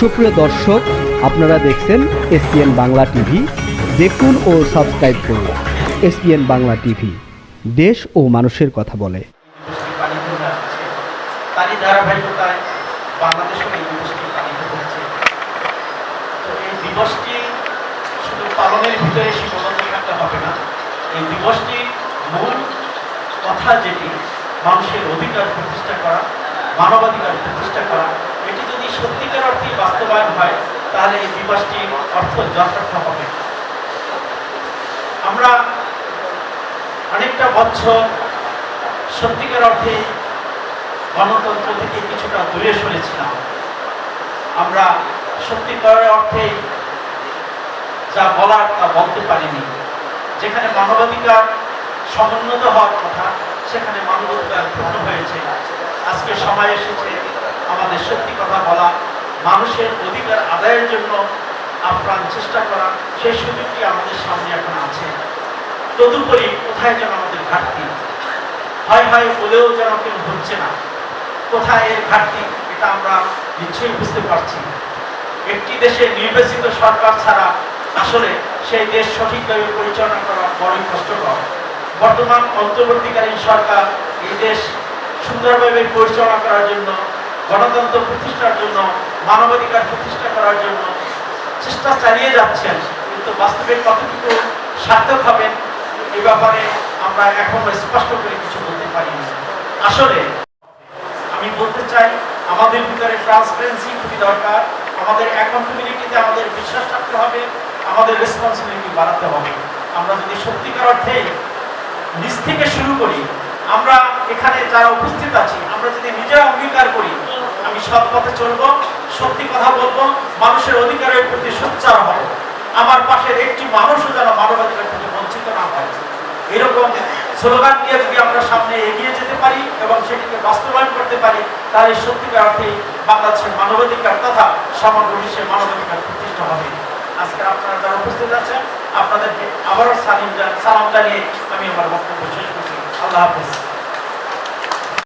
সুপ্রিয় দর্শক, আপনারা দেখছেন এসপিএন বাংলা টিভি। দেখুন ও সাবস্ক্রাইব করুন এসপিএন বাংলা টিভি। দেশ ও মানুষের কথা বলে। মানুষের অধিকার প্রতিষ্ঠা করা, মানবাধিকার প্রতিষ্ঠা করা সত্যিকার অর্থে বাস্তবায়ন হয়, তাহলে এই দিবসটি অর্থ যথার্থ হবে। আমরা অনেকটা বছর সত্যিকার অর্থে গণতন্ত্র থেকে কিছুটা দূরে সরেছিলাম। আমরা সত্যিকার অর্থে যা বলার তা বলতে পারিনি। যেখানে মানবাধিকার সমুন্নত হওয়ার কথা, সেখানে মানবাধিকার পূর্ণ হয়েছে। আজকে সময় এসেছে আমাদের সত্যি কথা বলা, মানুষের অধিকার আদায়ের জন্য আপ্রাণ চেষ্টা করা, সেই সুযোগটি আমাদের সামনে এখন আছে। তদুপরি কোথায় যেন আমাদের ঘাটতি? হয় হয় বলেও যেন কেউ হচ্ছে না। কোথায় এর ঘাটতি এটা আমরা নিশ্চয়ই বুঝতে পারছি। একটি দেশে নির্বাচিত সরকার ছাড়া আসলে সেই দেশ সঠিকভাবে পরিচালনা করা বড়ই কষ্টকর। বর্তমান অন্তর্বর্তীকালীন সরকার এই দেশ সুন্দরভাবে পরিচালনা করার জন্য গণতন্ত্র প্রতিষ্ঠার জন্য, মানবাধিকার প্রতিষ্ঠা করার জন্য চেষ্টা চালিয়ে যাচ্ছেন, কিন্তু বাস্তবে কতটুকু সার্থক হবেন এ ব্যাপারে আমরা এখনও স্পষ্ট করে কিছু বলতে পারি আসলে, আমি বলতে চাই, আমাদের ভিতরে ট্রান্সপারেন্সি খুবই দরকার, আমাদের অ্যাকাউন্টেবিলিটিতে আমাদের বিশ্বাস রাখতে হবে, আমাদের রেসপন্সিবিলিটি বাড়াতে হবে। আমরা যদি সত্যিকার অর্থে নিজ থেকে শুরু করি, আমরা এখানে যারা উপস্থিত আছি, আমরা যদি নিজেরা অঙ্গীকার করি সৎ পথে চলবো, সত্যি কথা বলব, মানুষের অধিকারের প্রতি সোচ্চার হব। আমার পাশের একটি মানুষও যেন মানবাধিকার থেকে বঞ্চিত না হয়। এরকম স্লোগান নিয়ে যদি আমরা সামনে এগিয়ে যেতে পারি এবং সেটিকে বাস্তবায়ন করতে পারি, তাহলে সত্যিকার অর্থে বাংলাদেশের মানবাধিকার তথা সমগ্র বিশ্বের মানবাধিকার প্রতিষ্ঠা হবে। আজকে আপনারা যারা উপস্থিত আছেন, আপনাদেরকে আবারও সালিম সালাম জানিয়ে আমি আমার বক্তব্য শেষ করছি। আল্লাহ হাফিজ।